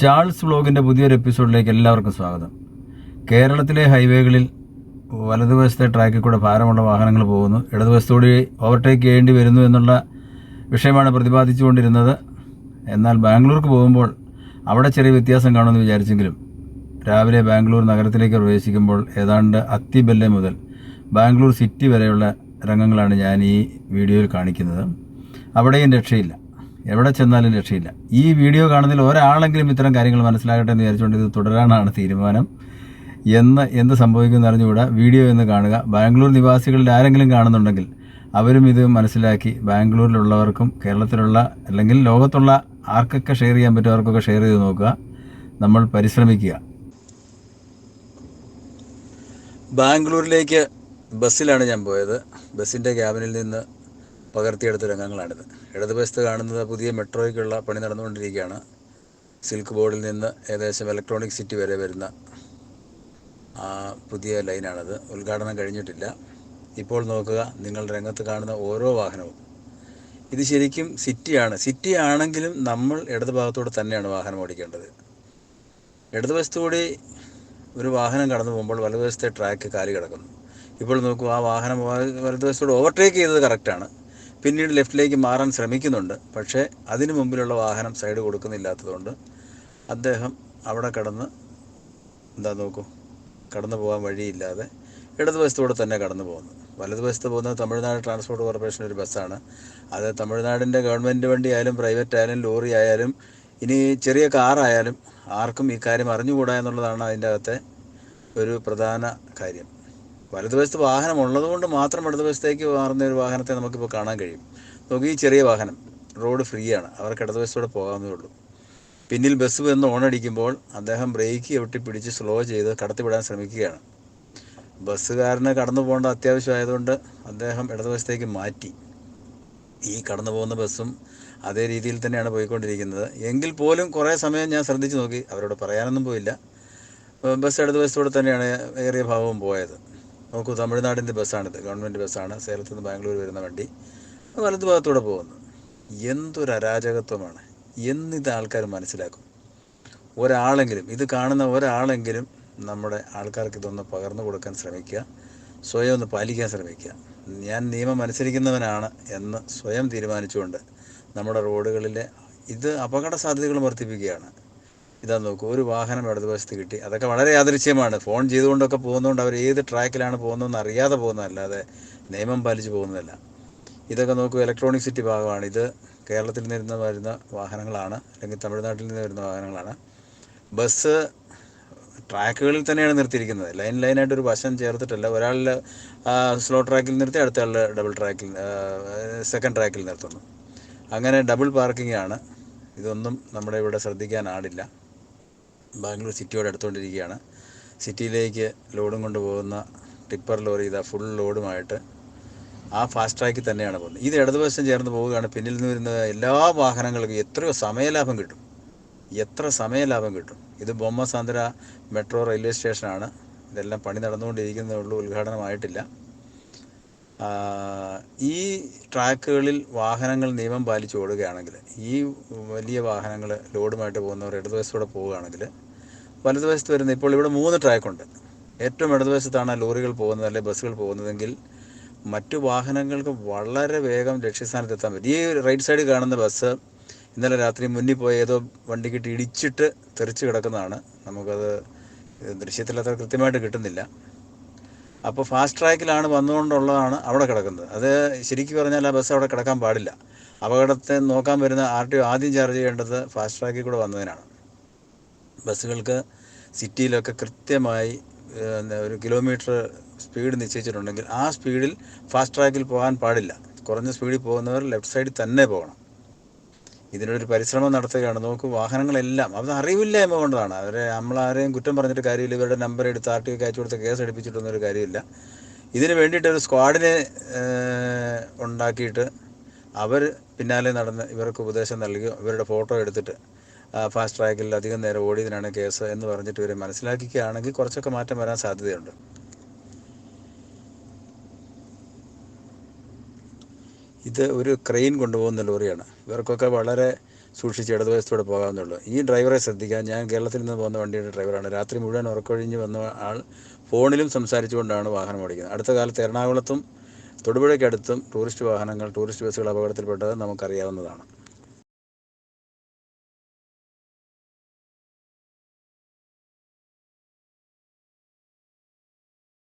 Charles വ്ളോഗിന്റെ പുതിയൊരു എപ്പിസോഡിലേക്ക് എല്ലാവർക്കും സ്വാഗതം. കേരളത്തിലെ ഹൈവേകളിൽ വലതുവശത്തെ ട്രാക്കിൽ കൂടെ ഭാരമുള്ള വാഹനങ്ങൾ പോകുന്നു. ഇടതുവശത്തോടെ ഓവർടേക്ക് ചെയ്യേണ്ടി വരുന്നു എന്നുള്ള വിഷയമാണ് പ്രതിപാദിച്ചുകൊണ്ടിരുന്നത്. എന്നാൽ ബാംഗ്ലൂർക്ക് പോകുമ്പോൾ അവിടെ ചെറിയ വ്യത്യാസം കാണുമെന്ന് വിചാരിച്ചെങ്കിലും രാവിലെ ബാംഗ്ലൂർ നഗരത്തിലേക്ക് പ്രവേശിക്കുമ്പോൾ ഏതാണ്ട് അത്തിബെല്ലെ മുതൽ ബാംഗ്ലൂർ സിറ്റി വരെയുള്ള രംഗങ്ങളാണ് ഞാൻ ഈ വീഡിയോയിൽ കാണിക്കുന്നത്. അവിടെയും രക്ഷയില്ല. എവിടെ ചെന്നാലും രക്ഷയില്ല. ഈ വീഡിയോ കാണുന്നതിൽ ഒരാളെങ്കിലും ഇത്തരം കാര്യങ്ങൾ മനസ്സിലാകട്ടെ എന്ന് വിചാരിച്ചുകൊണ്ട് ഇത് തുടരാനാണ് തീരുമാനം. എന്ന് എന്ത് സംഭവിക്കുമെന്ന് അറിഞ്ഞുകൂടാ. വീഡിയോ എന്ന് കാണുക. ബാംഗ്ലൂർ നിവാസികളിൽ ആരെങ്കിലും കാണുന്നുണ്ടെങ്കിൽ അവരും ഇത് മനസ്സിലാക്കി ബാംഗ്ലൂരിലുള്ളവർക്കും കേരളത്തിലുള്ള അല്ലെങ്കിൽ ലോകത്തുള്ള ആർക്കൊക്കെ ഷെയർ ചെയ്യാൻ പറ്റും ഷെയർ ചെയ്ത് നോക്കുക. നമ്മൾ പരിശ്രമിക്കുക. ബാംഗ്ലൂരിലേക്ക് ബസ്സിലാണ് ഞാൻ പോയത്. ബസ്സിന്റെ ക്യാബിനിൽ നിന്ന് പകർത്തിയെടുത്ത രംഗങ്ങളാണിത്. ഇടതുവശത്ത് കാണുന്നത് പുതിയ മെട്രോയ്ക്കുള്ള പണി നടന്നുകൊണ്ടിരിക്കുകയാണ്. സിൽക്ക് ബോർഡിൽ നിന്ന് ഏകദേശം ഇലക്ട്രോണിക് സിറ്റി വരെ വരുന്ന ആ പുതിയ ലൈനാണത്. ഉദ്ഘാടനം കഴിഞ്ഞിട്ടില്ല. ഇപ്പോൾ നോക്കുക നിങ്ങൾ രംഗത്ത് കാണുന്ന ഓരോ വാഹനവും. ഇത് ശരിക്കും സിറ്റിയാണ്. സിറ്റി ആണെങ്കിലും നമ്മൾ ഇടത് ഭാഗത്തൂടെ തന്നെയാണ് വാഹനം ഓടിക്കേണ്ടത്. ഇടതുവശത്തുകൂടി ഒരു വാഹനം കടന്നു പോകുമ്പോൾ വലതുവശത്തെ ട്രാക്ക് കാലി കിടക്കുന്നു ഇപ്പോൾ നോക്കൂ ആ വാഹനം വല- വലതുവശത്തോട് ഓവർടേക്ക് ചെയ്തത് കറക്റ്റാണ് പിന്നീട് ലെഫ്റ്റിലേക്ക് മാറാൻ ശ്രമിക്കുന്നുണ്ട്. പക്ഷേ അതിനു മുമ്പിലുള്ള വാഹനം സൈഡ് കൊടുക്കുന്നില്ലാത്തതുകൊണ്ട് അദ്ദേഹം അവിടെ കടന്ന് എന്താ നോക്കൂ കടന്നു പോകാൻ വഴിയില്ലാതെ ഇടതുവശത്തൂടെ തന്നെ കടന്നു പോകുന്നു. വലതുവശത്ത് പോകുന്നത് തമിഴ്നാട് ട്രാൻസ്പോർട്ട് കോർപ്പറേഷൻ ഒരു ബസ്സാണ്. അത് തമിഴ്നാടിന്റെ ഗവൺമെന്റ് വണ്ടി ആയാലും പ്രൈവറ്റ് ആയാലും ലോറി ആയാലും ഇനി ചെറിയ കാറായാലും ആർക്കും ഈ കാര്യം അറിഞ്ഞുകൂടാ എന്നുള്ളതാണ് അതിന്റെ അകത്തെ ഒരു പ്രധാന കാര്യം. വലതുവശത്ത് വാഹനം ഉള്ളതുകൊണ്ട് മാത്രം ഇടതുവശത്തേക്ക് മാറുന്ന ഒരു വാഹനത്തെ നമുക്കിപ്പോൾ കാണാൻ കഴിയും. നോക്കി ഈ ചെറിയ വാഹനം റോഡ് ഫ്രീ ആണ് അവർക്ക് ഇടതുവശത്തൂടെ പോകാവുന്നേ ഉള്ളൂ. പിന്നിൽ ബസ് വന്ന് അടിക്കുമ്പോൾ അദ്ദേഹം ബ്രേക്ക് എവിട്ടി പിടിച്ച് സ്ലോ ചെയ്ത് കടത്തിവിടാൻ ശ്രമിക്കുകയാണ്. ബസ്സുകാരന് കടന്നു പോകേണ്ട അത്യാവശ്യമായതുകൊണ്ട് അദ്ദേഹം ഇടതുവശത്തേക്ക് മാറ്റി. ഈ കടന്നു പോകുന്ന ബസ്സും അതേ രീതിയിൽ തന്നെയാണ് പോയിക്കൊണ്ടിരിക്കുന്നത്. എങ്കിൽ പോലും കുറേ സമയം ഞാൻ ശ്രദ്ധിച്ചു നോക്കി. അവരോട് പറയാനൊന്നും പോയില്ല. ബസ് ഇടതുവശത്തൂടെ തന്നെയാണ് ഏറിയ ഭാഗവും പോയത്. നോക്കൂ തമിഴ്നാടിന്റെ ബസ്സാണിത്. ഗവൺമെന്റ് ബസ്സാണ്. സേലത്ത് നിന്ന് ബാംഗ്ലൂർ വരുന്ന വണ്ടി. വലതു ഭാഗത്തൂടെ പോകുന്നു. എന്തൊരു അരാജകത്വമാണ്. എന്നിത് ആൾക്കാർ മനസ്സിലാക്കും. ഒരാളെങ്കിലും ഇത് കാണുന്ന ഒരാളെങ്കിലും നമ്മുടെ ആൾക്കാർക്ക് ഇതൊന്ന് പകർന്നു കൊടുക്കാൻ ശ്രമിക്കുക. സ്വയം ഒന്ന് പാലിക്കാൻ ശ്രമിക്കുക. ഞാൻ നിയമം അനുസരിക്കുന്നവനാണ് എന്ന് സ്വയം തീരുമാനിച്ചുകൊണ്ട് നമ്മുടെ റോഡുകളിലെ ഇത് അപകട സാധ്യതകൾ വർദ്ധിപ്പിക്കുകയാണ്. ഇതാ നോക്കൂ ഒരു വാഹനം ഇടതുവശത്ത് കിട്ടി. അതൊക്കെ വളരെ യാദൃശ്യമാണ്. ഫോൺ ചെയ്തുകൊണ്ടൊക്കെ പോകുന്നതുകൊണ്ട് അവർ ഏത് ട്രാക്കിലാണ് പോകുന്നതെന്ന് അറിയാതെ പോകുന്നതല്ലാതെ നിയമം പാലിച്ച് പോകുന്നതല്ല. ഇതൊക്കെ നോക്കൂ ഇലക്ട്രോണിക് സിറ്റി ഭാഗമാണ്. ഇത് കേരളത്തിൽ നിന്ന് വരുന്ന വാഹനങ്ങളാണ്. അല്ലെങ്കിൽ തമിഴ്നാട്ടിൽ നിന്ന് വരുന്ന വാഹനങ്ങളാണ്. ബസ് ട്രാക്കുകളിൽ തന്നെയാണ് നിർത്തിയിരിക്കുന്നത്. ലൈൻ ലൈനായിട്ട് ഒരു വശം ചേർത്തിട്ടല്ല. ഒരാളിൽ സ്ലോ ട്രാക്കിൽ നിർത്തി അടുത്ത ആളിൽ ഡബിൾ ട്രാക്കിൽ സെക്കൻഡ് ട്രാക്കിൽ നിർത്തുന്നു. അങ്ങനെ ഡബിൾ പാർക്കിംഗ് ആണ്. ഇതൊന്നും നമ്മുടെ ഇവിടെ ശ്രദ്ധിക്കാനാടില്ല ബാംഗ്ലൂർ സിറ്റിയോട് അടുത്തുകൊണ്ടിരിക്കുകയാണ്. സിറ്റിയിലേക്ക് ലോഡും കൊണ്ടുപോകുന്ന ടിപ്പർ ലോറി ഇതാ ഫുൾ ലോഡുമായിട്ട് ആ ഫാസ്റ്റ് ട്രാക്കിൽ തന്നെയാണ് പോകുന്നത്. ഇത് ഇടതുവശം ചേർന്ന് പോവുകയാണ്. പിന്നിൽ നിന്ന് വരുന്ന എല്ലാ വാഹനങ്ങൾക്കും എത്രയോ സമയലാഭം കിട്ടും. എത്ര സമയലാഭം കിട്ടും. ഇത് ബൊമ്മസാന്ദ്ര മെട്രോ റെയിൽവേ സ്റ്റേഷനാണ്. ഇതെല്ലാം പണി നടന്നുകൊണ്ടിരിക്കുന്നതേ ഉള്ളൂ. ഉദ്ഘാടനമായിട്ടില്ല. ഈ ട്രാക്കുകളിൽ വാഹനങ്ങൾ നിയമം പാലിച്ച് ഓടുകയാണെങ്കിൽ ഈ വലിയ വാഹനങ്ങൾ ലോഡുമായിട്ട് പോകുന്നവർ ഇടതുവശത്തൂടെ പോവുകയാണെങ്കിൽ വലതുവശത്ത് വരുന്ന ഇപ്പോൾ ഇവിടെ മൂന്ന് ട്രാക്കുണ്ട്. ഏറ്റവും ഇടതുവശത്താണ് ലോറികൾ പോകുന്നത് അല്ലെങ്കിൽ ബസ്സുകൾ പോകുന്നതെങ്കിൽ മറ്റു വാഹനങ്ങൾക്ക് വളരെ വേഗം ലക്ഷ്യസ്ഥാനത്ത് എത്താൻ പറ്റും. ഈ റൈറ്റ് സൈഡിൽ കാണുന്ന ബസ് ഇന്നലെ രാത്രി മുന്നിൽ പോയ ഏതോ വണ്ടിക്കിട്ട് ഇടിച്ചിട്ട് തെറിച്ച് കിടക്കുന്നതാണ്. നമുക്കത് ദൃശ്യത്തിൽ അത്ര കൃത്യമായിട്ട് കിട്ടുന്നില്ല. അപ്പോൾ ഫാസ്റ്റ് ട്രാക്കിലാണ് വന്നുകൊണ്ടുള്ളതാണ് അവിടെ കിടക്കുന്നത്. അത് ശരിക്കും പറഞ്ഞാൽ ആ ബസ് അവിടെ കിടക്കാൻ പാടില്ല. അപകടത്തെ നോക്കാൻ വരുന്ന ആർ ടി ഒ ആദ്യം ചാർജ് ചെയ്യേണ്ടത് ഫാസ്റ്റ് ട്രാക്കിൽ കൂടെ വന്നതിനാണ്. ബസ്സുകൾക്ക് സിറ്റിയിലൊക്കെ കൃത്യമായി ഒരു കിലോമീറ്റർ സ്പീഡ് നിശ്ചയിച്ചിട്ടുണ്ടെങ്കിൽ ആ സ്പീഡിൽ ഫാസ്റ്റ് ട്രാക്കിൽ പോകാൻ പാടില്ല. കുറഞ്ഞ സ്പീഡിൽ പോകുന്നവർ ലെഫ്റ്റ് സൈഡിൽ തന്നെ പോകണം. ഇതിനൊരു പരിശ്രമം നടത്തുകയാണ്. നോക്കൂ വാഹനങ്ങളെല്ലാം അത് അറിവില്ലായ്മ കൊണ്ടതാണ് അവരെ നമ്മളാരെയും കുറ്റം പറഞ്ഞിട്ട് കാര്യമില്ല. ഇവരുടെ നമ്പർ എടുത്ത് ആർ ടി ഒക്കെ അയച്ചു കൊടുത്ത് കേസ് എടുപ്പിച്ചിട്ടൊന്നും ഒരു കാര്യമില്ല. ഇതിന് വേണ്ടിയിട്ട് ഒരു സ്ക്വാഡിനെ ഉണ്ടാക്കിയിട്ട് അവർ പിന്നാലെ നടന്ന് ഇവർക്ക് ഉപദേശം നൽകി ഇവരുടെ ഫോട്ടോ എടുത്തിട്ട് ഫാസ്റ്റ് ട്രാക്കിൽ അധികം നേരം ഓടിയതിനാണ് കേസ് എന്ന് പറഞ്ഞിട്ട് ഇവരെ മനസ്സിലാക്കിക്കുകയാണെങ്കിൽ കുറച്ചൊക്കെ മാറ്റം വരാൻ സാധ്യതയുണ്ട്. ഇത് ഒരു ക്രെയിൻ കൊണ്ടുപോകുന്ന ലോറിയാണ്. ഇവർക്കൊക്കെ വളരെ സൂക്ഷിച്ച് ഇടതുവശത്തോടെ പോകാവുന്നുള്ളൂ ഈ ഡ്രൈവറെ ശ്രദ്ധിക്കാൻ ഞാൻ കേരളത്തിൽ നിന്ന് പോകുന്ന വണ്ടിയുടെ ഡ്രൈവറാണ്. രാത്രി മുഴുവൻ ഉറക്കൊഴിഞ്ഞ് വന്ന ആൾ ഫോണിലും സംസാരിച്ചുകൊണ്ടാണ് വാഹനം ഓടിക്കുന്നത്. അടുത്ത കാലത്ത് എറണാകുളത്തും തൊടുപുഴയ്ക്കടുത്തും ടൂറിസ്റ്റ് വാഹനങ്ങൾ ടൂറിസ്റ്റ് ബസ്സുകൾ അപകടത്തിൽപ്പെട്ടത് നമുക്കറിയാവുന്നതാണ്.